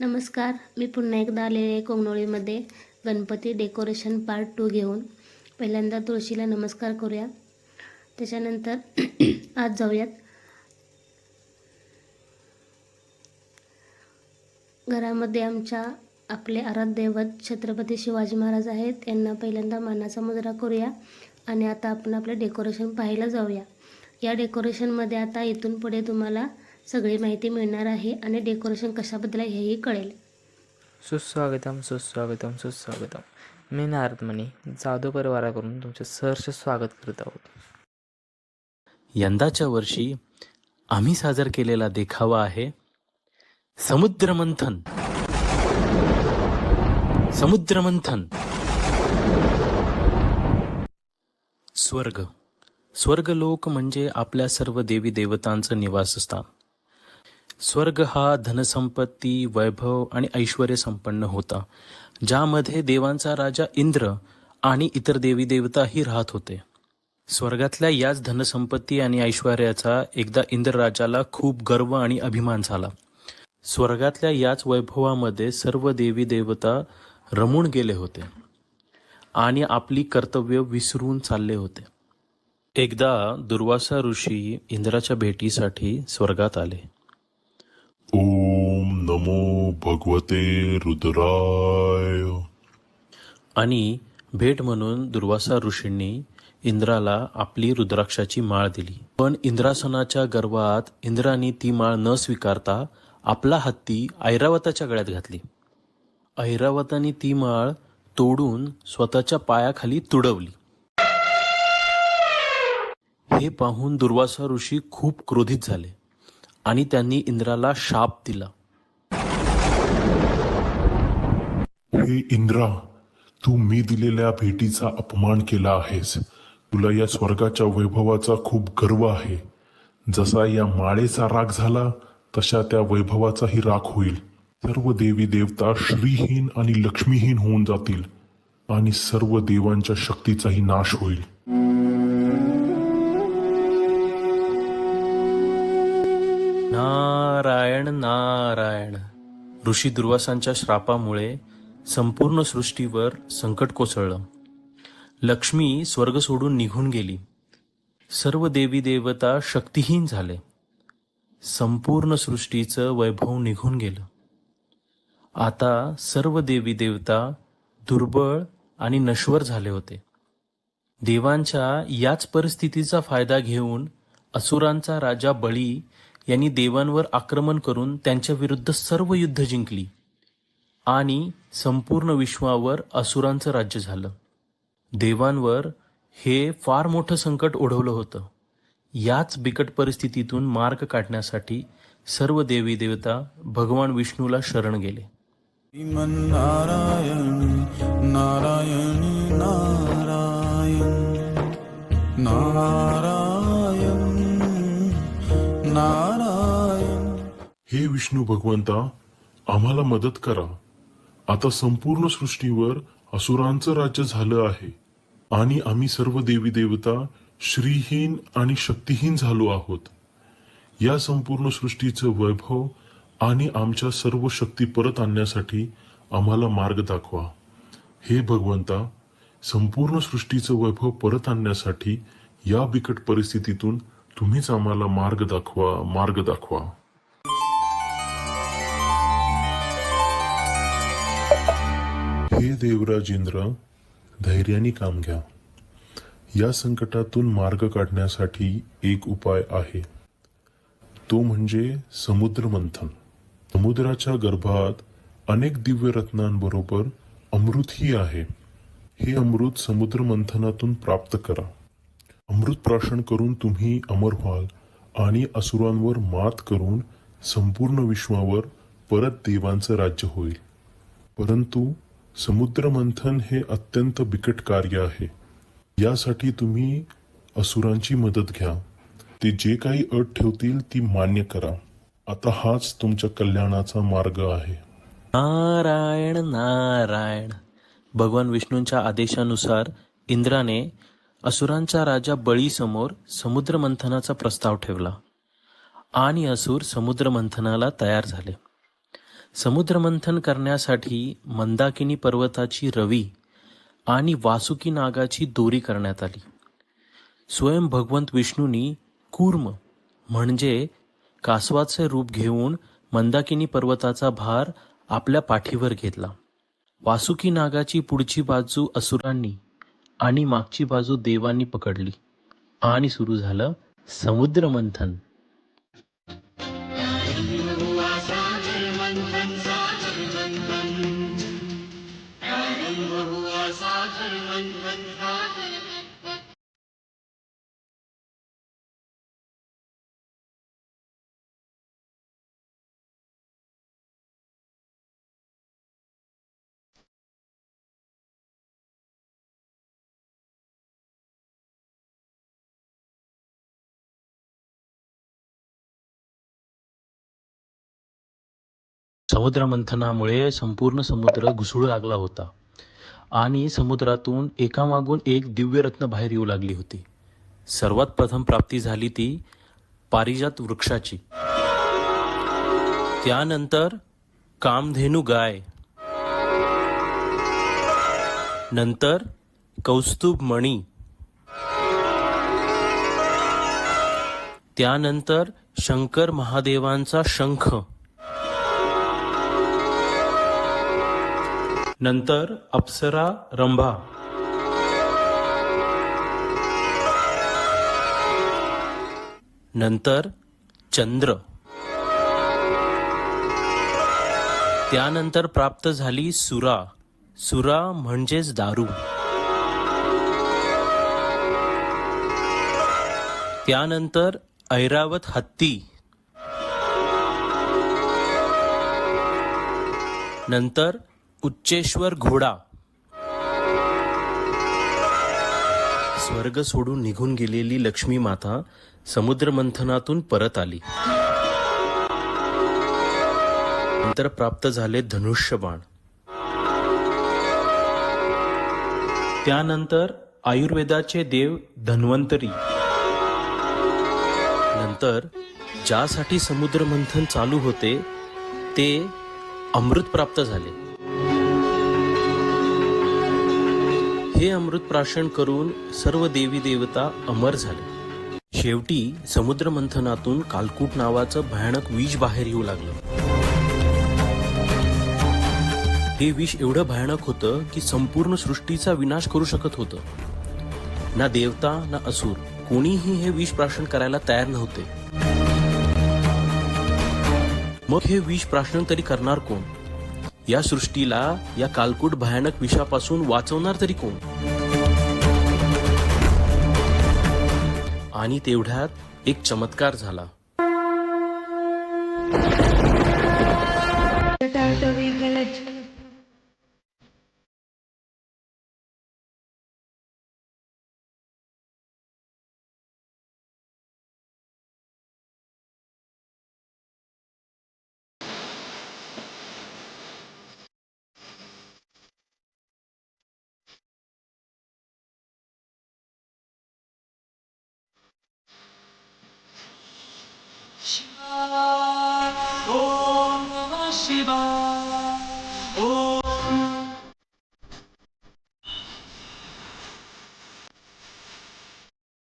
नमस्कार मी पुन्हा एकदा आलेले आहे कोंगनोळीमध्ये गणपती डेकोरेशन पार्ट टू घेऊन. पहिल्यांदा तुळशीला नमस्कार करूया. त्याच्यानंतर आज जाऊयात. घरामध्ये आमच्या आपले आराध्यवत छत्रपती शिवाजी महाराज आहेत. यांना पहिल्यांदा मानाचा मुजरा करूया आणि आता आपण आपलं डेकोरेशन पाहायला जाऊया. या डेकोरेशनमध्ये आता इथून पुढे तुम्हाला सगळी माहिती मिळणार आहे आणि डेकोरेशन कशाबद्दल आहे हेही कळेल. सुस्वागतम सुस्वागतम सुस्वागतम. मी नारदमणी जाधव परिवाराकडून तुमचे सहर्ष स्वागत करत आहोत. यंदाच्या वर्षी आम्ही सादर केलेला देखावा आहे समुद्रमंथन. समुद्रमंथन. स्वर्ग. स्वर्गलोक म्हणजे आपल्या सर्व देवी देवतांचं निवासस्थान. स्वर्ग हा धनसंपत्ती वैभव आणि ऐश्वर संपन्न होता ज्यामध्ये देवांचा राजा इंद्र आणि इतर देवी देवताही राहत होते. स्वर्गातल्या याच धनसंपत्ती आणि ऐश्वर्याचा एकदा इंद्रराजाला खूप गर्व आणि अभिमान झाला. स्वर्गातल्या याच वैभवामध्ये सर्व देवी देवता रमून गेले होते आणि आपली कर्तव्य विसरून चालले होते. एकदा दुर्वासा ऋषी इंद्राच्या भेटीसाठी स्वर्गात आले. ओम नमो भगवते रुद्राय. आणि भेट म्हणून दुर्वासा ऋषींनी इंद्राला आपली रुद्राक्षाची माळ दिली. पण इंद्रासनाच्या गर्वात इंद्राने ती माळ न स्वीकारता आपला हत्ती ऐरावताच्या गळ्यात घातली. ऐरावताने ती माळ तोडून स्वतःच्या पायाखाली तुडवली. हे पाहून दुर्वासा ऋषी खूप क्रोधित झाले. आणि त्यांनी इंद्राला शाप दिला. हे इंद्रा तू मी दिलेल्या भेटीचा अपमान केला आहेस. तुला या स्वर्गाच्या वैभवाचा खूप गर्व आहे. जसा या माळेचा राग झाला तशा त्या वैभवाचाही राग होईल. सर्व देवी देवता श्रीहीन आणि लक्ष्मीहीन होऊन जातील आणि सर्व देवांच्या शक्तीचाही नाश होईल. नारायण नारायण. ऋषी दुर्वासांच्या श्रापामुळे संपूर्ण सृष्टीवर संकट कोसळलं. लक्ष्मी स्वर्ग सोडून निघून गेली. सर्व देवी देवता शक्तिहीन झाले. संपूर्ण सृष्टीचं वैभव निघून गेलं. आता सर्व देवी देवता दुर्बळ आणि नश्वर झाले होते. देवांच्या याच परिस्थितीचा फायदा घेऊन असुरांचा राजा बळी यांनी देवांवर आक्रमण करून त्यांच्या विरुद्ध सर्व युद्ध जिंकली आणि संपूर्ण विश्वावर असुरांचं राज्य झालं. देवांवर हे फार मोठं संकट ओढवलं होतं. याच बिकट परिस्थितीतून मार्ग काढण्यासाठी सर्व देवी देवता भगवान विष्णूला शरण गेले. नारायण नारायण नारायण नारायण नारायण. हे विष्णू भगवंता आम्हाला मदत करा. आता संपूर्ण सृष्टीवर असुरांचं राज्य झालं आहे आणि आम्ही सर्व देवी देवता श्रीहीन आणि शक्तिहीन झालो आहोत. या संपूर्ण सृष्टीचं वैभव आणि आमच्या सर्व शक्ती परत आणण्यासाठी आम्हाला मार्ग दाखवा. हे भगवंता संपूर्ण सृष्टीचं वैभव परत आणण्यासाठी या बिकट परिस्थितीतून तुम्हीच आम्हाला मार्ग दाखवा मार्ग दाखवा. हे देवराज इंद्र धैर्याने काम घ्या. या संकटातून मार्ग काढण्यासाठी एक उपाय आहे. तो म्हणजे समुद्र मंथन समुद्राच्या गर्भात अनेक दिव्य रत्नांबरोबर अमृतही आहे. हे अमृत समुद्र मंथनातून प्राप्त करा. अमृत प्राशन करून तुम्ही अमर व्हाल आणि असुरांवर मात करून संपूर्ण विश्वावर परत देवांचं राज्य होईल. परंतु समुद्रमंथन हे अत्यंत बिकट कार्य आहे. यासाठी तुम्ही असुरांची मदत घ्या. ते जे काही अट ठेवतील ती मान्य करा. आता हाच तुमच्या कल्याणाचा मार्ग आहे. नारायण नारायण. भगवान विष्णूंच्या आदेशानुसार इंद्राने असुरांच्या राजा बळीसमोर समुद्रमंथनाचा प्रस्ताव ठेवला. आणि असुर समुद्रमंथनाला तयार झाले. समुद्रमंथन करण्यासाठी मंदाकिनी पर्वताची रवी आणि वासुकी नागाची दोरी करण्यात आली. स्वयं भगवंत विष्णूंनी कूर्म म्हणजे कासवाचे रूप घेऊन मंदाकिनी पर्वताचा भार आपल्या पाठीवर घेतला. वासुकी नागाची पुढची बाजू असुरांनी आणि मागची बाजू देवांनी पकडली आणि सुरू झालं समुद्रमंथन. समुद्रमंथनामुळे संपूर्ण समुद्र घुसळू लागला होता. आणि समुद्रातून एकामागून एक दिव्यरत्न बाहेर येऊ लागली होती. सर्वात प्रथम प्राप्ती झाली ती पारिजात वृक्षाची. त्यानंतर कामधेनू गाय. नंतर कौस्तुभ मणी. त्यानंतर शंकर महादेवांचा शंख. नंतर अप्सरा रंभा. नंतर चंद्र. त्यानंतर प्राप्त झाली सुरा. सुरा म्हणजेच दारू. त्यानंतर ऐरावत हत्ती. नंतर उच्चेश्वर घोडा. स्वर्ग सोडून निघून गेलेली लक्ष्मी माता समुद्र मंथनातून परत आली. नंतर प्राप्त झाले धनुष्यबाण. त्यानंतर आयुर्वेदाचे देव धन्वंतरी. नंतर ज्यासाठी समुद्र मंथन चालू होते ते अमृत प्राप्त झाले. हे अमृत प्राशन करून सर्व देवी देवता अमर झाले. शेवटी समुद्र मंथनातून कालकूट नावाचं भयानक विष बाहेर येऊ लागलं. हे विष एवढं भयानक होतं की संपूर्ण सृष्टीचा विनाश करू शकत होतं. ना देवता ना असुर कोणीही हे विष प्राशन करायला तयार नव्हते. मग हे विष प्राशन तरी करणार कोण? या सृष्टीला या कालकूट भयानक विषापासून वाचवणार तरी कोण? आणि तेवढ्यात एक चमत्कार झाला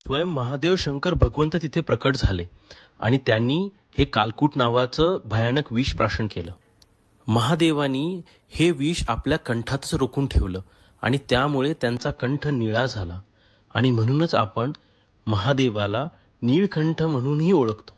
स्वयं महादेव शंकर भगवंत तिथे प्रकट झाले आणि त्यांनी हे कालकूट नावाचं भयानक विष प्राशन केलं. महादेवानी हे विष आपल्या कंठातच रोखून ठेवलं आणि त्यामुळे त्यांचा कंठ निळा झाला. आणि म्हणूनच आपण महादेवाला नीळकंठ म्हणूनही ओळखतो.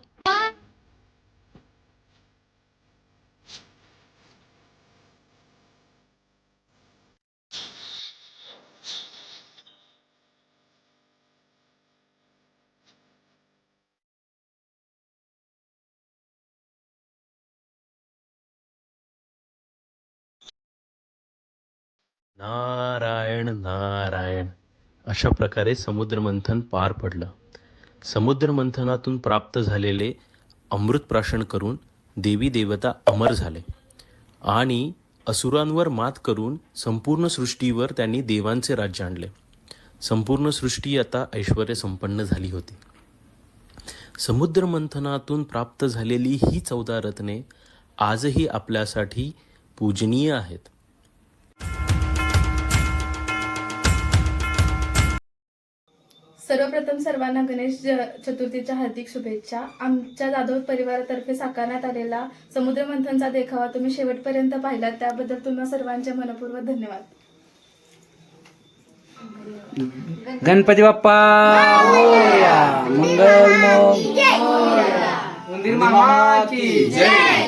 नारायण नारायण. अशा प्रकारे समुद्रमंथन पार पडलं. समुद्रमंथनातून प्राप्त झालेले अमृत प्राशन करून देवी देवता अमर झाले. आणि असुरांवर मात करून संपूर्ण सृष्टीवर त्यांनी देवांचे राज्य आणले. संपूर्ण सृष्टी आता ऐश्वर संपन्न झाली होती. समुद्रमंथनातून प्राप्त झालेली ही चौदा रत्ने आजही आपल्यासाठी पूजनीय आहेत. सर्वप्रथम सर्वांना गणेश चतुर्थीच्या हार्दिक शुभेच्छा. आमच्या जाधव परिवारातर्फे साकारण्यात आलेला समुद्र मंथनचा देखावा तुम्ही शेवटपर्यंत पाहिलात. त्याबद्दल तुम्हा सर्वांचे मनपूर्वक धन्यवाद. गणपती बाप्पा! मोरया. मंगल मंदिर मामा की जय!